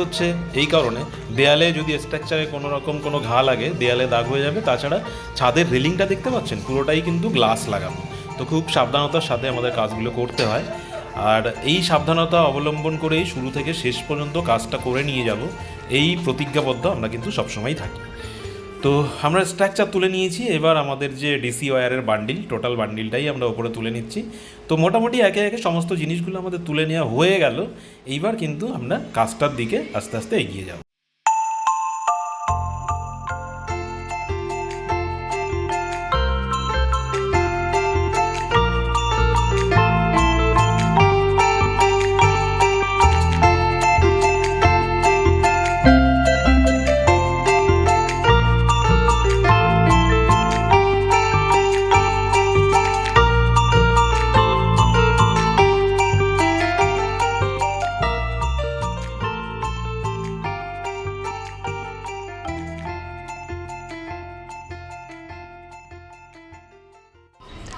হচ্ছে এই কারণে। দেয়ালে যদি স্ট্রাকচারে কোনো রকম কোনো ঘা লাগে, দেয়ালে দাগ হয়ে যাবে। তাছাড়া ছাদের রেলিংটা দেখতে পাচ্ছেন? পুরোটাই কিন্তু গ্লাস লাগানো। তো খুব সাবধানতার সাথে আমাদের কাজগুলো করতে হয়। আর এই সাবধানতা অবলম্বন করেই শুরু থেকে শেষ পর্যন্ত কাজটা করে নিয়ে যাব। এই প্রতিজ্ঞাবদ্ধ আমরা কিন্তু সবসময়ই থাকি। তো আমরা স্ট্রাকচার তুলে নিয়েছি, এবার আমাদের যে ডিসি ওয়ারের বান্ডিল টোটাল বান্ডিলটাই আমরা ওপরে তুলে নিচ্ছি। তো মোটামুটি একে একে সমস্ত জিনিসগুলো আমাদের তুলে নেওয়া হয়ে গেল। এইবার কিন্তু আমরা কাজটার দিকে আস্তে আস্তে এগিয়ে যাব।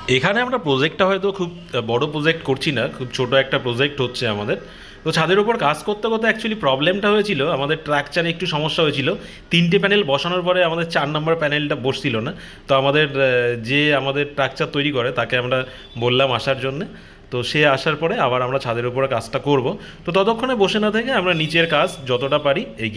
এখানে আমরা প্রজেক্টটা হয়তো খুব বড় প্রজেক্ট করছি না, খুব ছোট একটা প্রজেক্ট হচ্ছে আমাদের। তো ছাদের উপর কাজ করতে করতে অ্যাকচুয়ালি প্রবলেমটা হয়েছিল, আমাদের ট্রাকচারে একটু সমস্যা হয়েছিল। তিনটে প্যানেল বসানোর পরে আমাদের চার নম্বর প্যানেলটা বসছিল না। তো আমাদের যে আমাদের ট্রাকচার তৈরি করে, তাকে আমরা বললাম আসার জন্যে। তো সে আসার পরে আবার আমরা ছাদের উপরে কাজটা করব। তো ততক্ষণে বসে না থেকে আমরা নিচের কাজ যতটা পারি এগিয়ে